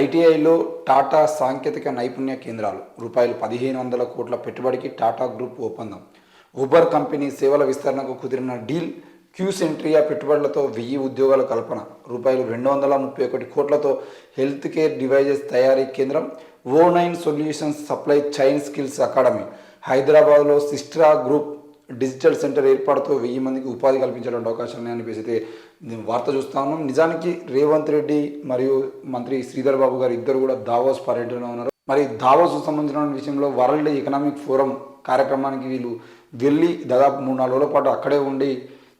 ఐటీఐలో టాటా సాంకేతిక నైపుణ్య కేంద్రాలు. రూపాయలు పదిహేను వందల కోట్ల పెట్టుబడికి టాటా గ్రూప్ ఒప్పందం. ఉబర్ కంపెనీ సేవల విస్తరణకు కుదిరిన డీల్ క్యూసెంట్రియా పెట్టుబడులతో వెయ్యి ఉద్యోగాల కల్పన. రూపాయలు రెండు వందల ముప్పై ఒకటి కోట్లతో హెల్త్ కేర్ డివైజెస్ తయారీ కేంద్రం O nine solutions supply chain skills academy. హైదరాబాద్లో సిస్ట్రా గ్రూప్ డిజిటల్ సెంటర్ ఏర్పాటుతో వెయ్యి మందికి ఉపాధి కల్పించడానికి అవకాశం ఉన్నాయని చెప్పేసి అయితే నేను వార్త చూస్తా ఉన్నాం. నిజానికి రేవంత్ రెడ్డి మరియు మంత్రి శ్రీధర్ బాబు గారు ఇద్దరు కూడా దావోస్ పర్యటనలో ఉన్నారు. మరి దావోస్ సంబంధించిన విషయంలో వరల్డ్ ఎకనామిక్ ఫోరం కార్యక్రమానికి వీళ్ళు వెళ్ళి దాదాపు మూడు నాలుగు రోజుల పాటు అక్కడే ఉండి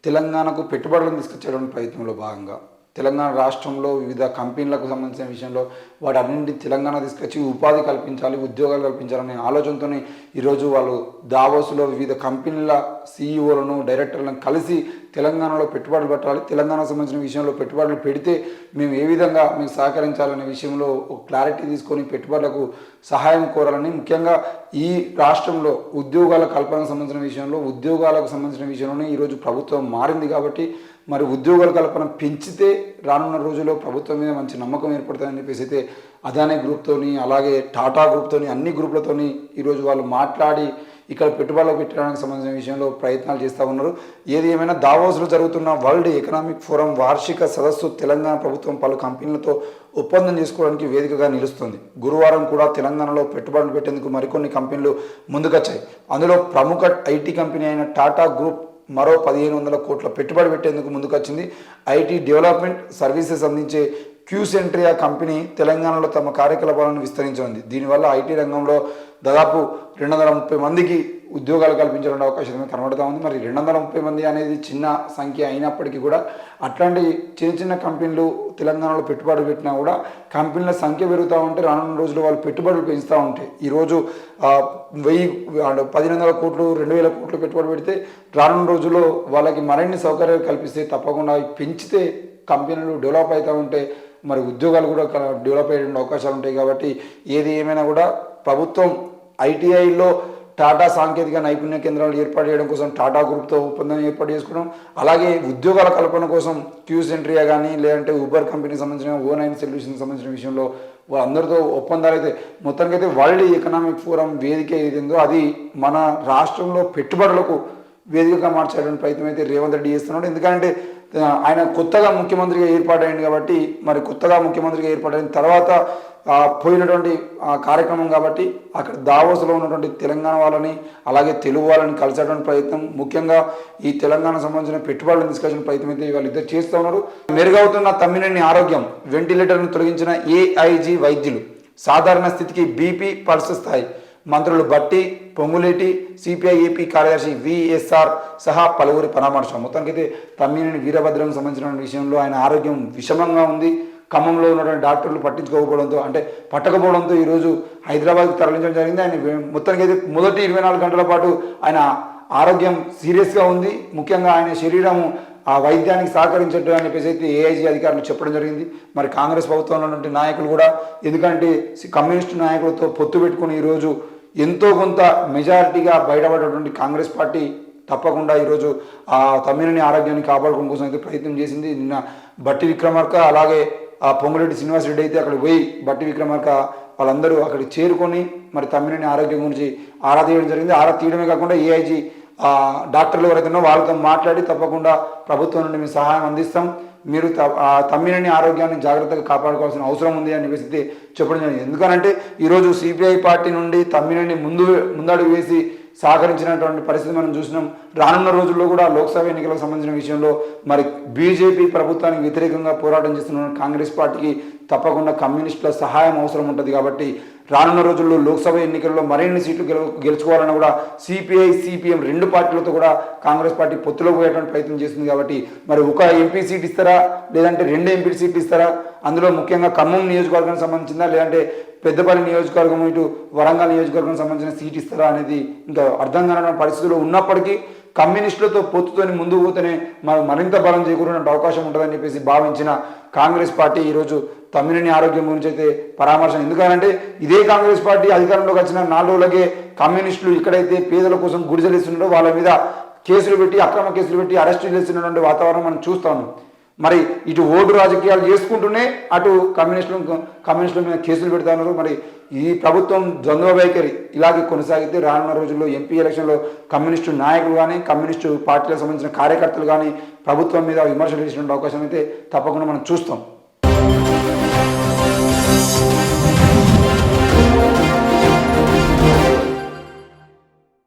తెలంగాణకు పెట్టుబడులను తీసుకొచ్చేటువంటి ప్రయత్నంలో భాగంగా తెలంగాణ రాష్ట్రంలో వివిధ కంపెనీలకు సంబంధించిన విషయంలో వాటి అన్నింటి తెలంగాణ తీసుకొచ్చి ఉపాధి కల్పించాలి ఉద్యోగాలు కల్పించాలనే ఆలోచనతోనే ఈరోజు వాళ్ళు దావోస్లో వివిధ కంపెనీల సీఈఓలను డైరెక్టర్లను కలిసి తెలంగాణలో పెట్టుబడులు పెట్టాలి తెలంగాణకు సంబంధించిన విషయంలో పెట్టుబడులు పెడితే మేము ఏ విధంగా మీకు సహకరించాలనే విషయంలో ఒక క్లారిటీ తీసుకొని పెట్టుబడులకు సహాయం కోరాలని ముఖ్యంగా ఈ రాష్ట్రంలో ఉద్యోగాల కల్పనకు సంబంధించిన విషయంలో ఉద్యోగాలకు సంబంధించిన విషయంలోనే ఈరోజు ప్రభుత్వం మారింది కాబట్టి మరి ఉద్యోగాల కల్పన పెంచితే రానున్న రోజుల్లో ప్రభుత్వం మీద మంచి నమ్మకం ఏర్పడుతుందని చెప్పేసి అయితే అదానీ గ్రూప్తోని అలాగే టాటా గ్రూప్తోని అన్ని గ్రూప్లతోని ఈరోజు వాళ్ళు మాట్లాడి ఇక్కడ పెట్టుబడులు పెట్టడానికి సంబంధించిన విషయంలో ప్రయత్నాలు చేస్తూ ఉన్నారు. ఏది ఏమైనా దావోస్లో జరుగుతున్న వరల్డ్ ఎకనామిక్ ఫోరం వార్షిక సదస్సు తెలంగాణ ప్రభుత్వం పలు కంపెనీలతో ఒప్పందం చేసుకోవడానికి వేదికగా నిలుస్తుంది. గురువారం కూడా తెలంగాణలో పెట్టుబడులు పెట్టేందుకు మరికొన్ని కంపెనీలు ముందుకొచ్చాయి. అందులో ప్రముఖ ఐటీ కంపెనీ అయిన టాటా గ్రూప్ మరో పదిహేను వందల కోట్ల పెట్టుబడి పెట్టేందుకు ముందుకొచ్చింది. ఐటీ డెవలప్మెంట్ సర్వీసెస్ అందించే క్యూసెంట్రియా కంపెనీ తెలంగాణలో తమ కార్యకలాపాలను విస్తరించింది దీనివల్ల ఐటీ రంగంలో దాదాపు రెండు వందల ముప్పై మందికి ఉద్యోగాలు కల్పించడానికి అవకాశం కనబడతా ఉంది? మరి రెండు వందల ముప్పై మంది అనేది చిన్న సంఖ్య అయినప్పటికీ కూడా అట్లాంటి చిన్న చిన్న కంపెనీలు తెలంగాణలో పెట్టుబడులు పెట్టినా కూడా కంపెనీల సంఖ్య పెరుగుతూ ఉంటే రానున్న రోజుల్లో వాళ్ళు పెట్టుబడులు పెంచుతూ ఉంటాయి ఈరోజు వెయ్యి పదిహేను వందల కోట్లు రెండు వేల కోట్లు పెట్టుబడి పెడితే రానున్న రోజుల్లో వాళ్ళకి మరిన్ని సౌకర్యాలు కల్పిస్తే తప్పకుండా పెంచితే కంపెనీలు డెవలప్ అవుతూ ఉంటే మరి ఉద్యోగాలు కూడా డెవలప్ అయ్యే అవకాశాలు ఉంటాయి కాబట్టి ఏది ఏమైనా కూడా ప్రభుత్వం ఐటీఐలో టాటా సాంకేతిక నైపుణ్య కేంద్రాలు ఏర్పాటు చేయడం కోసం టాటా గ్రూప్తో ఒప్పందం ఏర్పాటు చేసుకోవడం అలాగే ఉద్యోగాల కల్పన కోసం క్యూస్ ఎంట్రీయా కానీ లేదంటే ఉబర్ కంపెనీకి సంబంధించిన ఓ నైన్ సొల్యూషన్కి సంబంధించిన విషయంలో వాళ్ళందరితో ఒప్పందాలు అయితే మొత్తానికి అయితే వరల్డ్ ఎకనామిక్ ఫోరం వేదిక ఏదైందో అది మన రాష్ట్రంలో పెట్టుబడులకు వేదికగా మార్చేటువంటి ప్రయత్నం అయితే రేవంత్ రెడ్డి చేస్తున్నాడు. ఎందుకంటే ఆయన కొత్తగా ముఖ్యమంత్రిగా ఏర్పాటైంది కాబట్టి మరి కొత్తగా ముఖ్యమంత్రిగా ఏర్పాటైన తర్వాత పోయినటువంటి ఆ కార్యక్రమం కాబట్టి అక్కడ దావోస్లో ఉన్నటువంటి తెలంగాణ వాళ్ళని అలాగే తెలుగు వాళ్ళని కలిసేటువంటి ప్రయత్నం ముఖ్యంగా ఈ తెలంగాణ సంబంధించిన పెట్టుబడులను తీసుకొచ్చిన ప్రయత్నం అయితే వాళ్ళిద్దరు చేస్తూ ఉన్నారు. మెరుగవుతున్న తమ్మినేని ఆరోగ్యం వెంటిలేటర్ను తొలగించిన ఏఐజీ వైద్యులు సాధారణ స్థితికి బీపీ పల్స్ స్థాయి. మంత్రులు బట్టి పొంగులేటి సిపిఐ ఏపీ కార్యదర్శి విఎస్ఆర్ సహా పలువురి పరామర్శం. మొత్తానికైతే తమ్మినేని వీరభద్రం సంబంధించిన విషయంలో ఆయన ఆరోగ్యం విషమంగా ఉంది. ఖమ్మంలో ఉన్నటువంటి డాక్టర్లు పట్టించుకోకపోవడంతో అంటే పట్టకపోవడంతో ఈరోజు హైదరాబాద్కు తరలించడం జరిగింది. ఆయన మొత్తానికి అయితే మొదటి ఇరవై నాలుగు గంటల పాటు ఆయన ఆరోగ్యం సీరియస్గా ఉంది. ముఖ్యంగా ఆయన శరీరము ఆ వైద్యానికి సహకరించట్టు అని చెప్పేసి అయితే ఏఐజీ అధికారులు చెప్పడం జరిగింది. మరి కాంగ్రెస్ ప్రభుత్వంలో ఉన్నటువంటి నాయకులు కూడా ఎందుకంటే కమ్యూనిస్టు నాయకులతో పొత్తు పెట్టుకుని ఈరోజు ఎంతో కొంత మెజారిటీగా బయటపడేటువంటి కాంగ్రెస్ పార్టీ తప్పకుండా ఈరోజు ఆ తమిళని ఆరోగ్యాన్ని కాపాడుకోవడం కోసం అయితే ప్రయత్నం చేసింది. నిన్న బట్టి విక్రమార్క అలాగే ఆ పొంగురెడ్డి శ్రీనివాస్ రెడ్డి అయితే అక్కడ పోయి బట్టి విక్రమార్క వాళ్ళందరూ అక్కడికి చేరుకొని మరి తమిళని ఆరోగ్యం గురించి ఆరా తీయడం జరిగింది. ఆరా తీయడమే కాకుండా ఏఐజీ డాక్టర్లు ఎవరైతే వాళ్ళతో మాట్లాడి తప్పకుండా ప్రభుత్వం నుండి మేము సహాయం అందిస్తాం. మీరు త- ఆ ఆరోగ్యాన్ని జాగ్రత్తగా కాపాడుకోవాల్సిన అవసరం ఉంది అని చెప్పేసి చెప్పడం జరిగింది. ఎందుకనంటే ఈరోజు సిపిఐ పార్టీ నుండి తమ్మినని ముందు ముందడుగు వేసి సహకరించినటువంటి పరిస్థితి మనం చూసినాం. రానున్న రోజుల్లో కూడా లోక్సభ ఎన్నికలకు సంబంధించిన విషయంలో మరి బీజేపీ ప్రభుత్వానికి వ్యతిరేకంగా పోరాటం చేస్తున్న కాంగ్రెస్ పార్టీకి తప్పకుండా కమ్యూనిస్టుల సహాయం అవసరం ఉంటుంది కాబట్టి రానున్న రోజుల్లో లోక్సభ ఎన్నికల్లో మరిన్ని సీట్లు గెలు గెలుచుకోవాలని కూడా సిపిఐ సిపిఎం రెండు పార్టీలతో కూడా కాంగ్రెస్ పార్టీ పొత్తులో పోయేటువంటి ప్రయత్నం చేస్తుంది కాబట్టి మరి ఒక ఎంపీ సీట్ ఇస్తారా? లేదంటే రెండు ఎంపీ సీట్లు ఇస్తారా? అందులో ముఖ్యంగా ఖమ్మం నియోజకవర్గానికి సంబంధించిందా? లేదంటే పెద్దపల్లి నియోజకవర్గం ఇటు వరంగల్ నియోజకవర్గం సంబంధించిన సీట్ ఇస్తారా అనేది ఇంకా అర్థం కాని పరిస్థితుల్లో ఉన్నప్పటికీ కమ్యూనిస్టులతో పొత్తుతోని ముందుకు పోతేనే మరి మరింత బలం చేకూరినట్టు అవకాశం ఉంటుందని చెప్పేసి భావించిన కాంగ్రెస్ పార్టీ ఈరోజు తమ్మినేని ఆరోగ్యం గురించి అయితే పరామర్శ. ఎందుకంటే ఇదే కాంగ్రెస్ పార్టీ అధికారంలోకి వచ్చిన నాలుగు రోజులకే కమ్యూనిస్టులు ఇక్కడైతే పేదల కోసం గుడిసెలిస్తున్నారో. వాళ్ళ మీద కేసులు పెట్టి అక్రమ కేసులు పెట్టి అరెస్టులు చేస్తున్నటువంటి వాతావరణం మనం చూస్తాము మరి ఇటు ఓటు రాజకీయాలు చేసుకుంటూనే అటు కమ్యూనిస్టులు కమ్యూనిస్టుల మీద కేసులు పెడతారు మరి ఈ ప్రభుత్వం ద్వంద్వ వైఖరి ఇలాగే కొనసాగితే రానున్న రోజుల్లో ఎంపీ ఎలక్షన్లో కమ్యూనిస్టు నాయకులు కానీ కమ్యూనిస్టు పార్టీలకు సంబంధించిన కార్యకర్తలు కానీ ప్రభుత్వం మీద విమర్శలు చేసిన అవకాశం అయితే తప్పకుండా మనం చూస్తాం.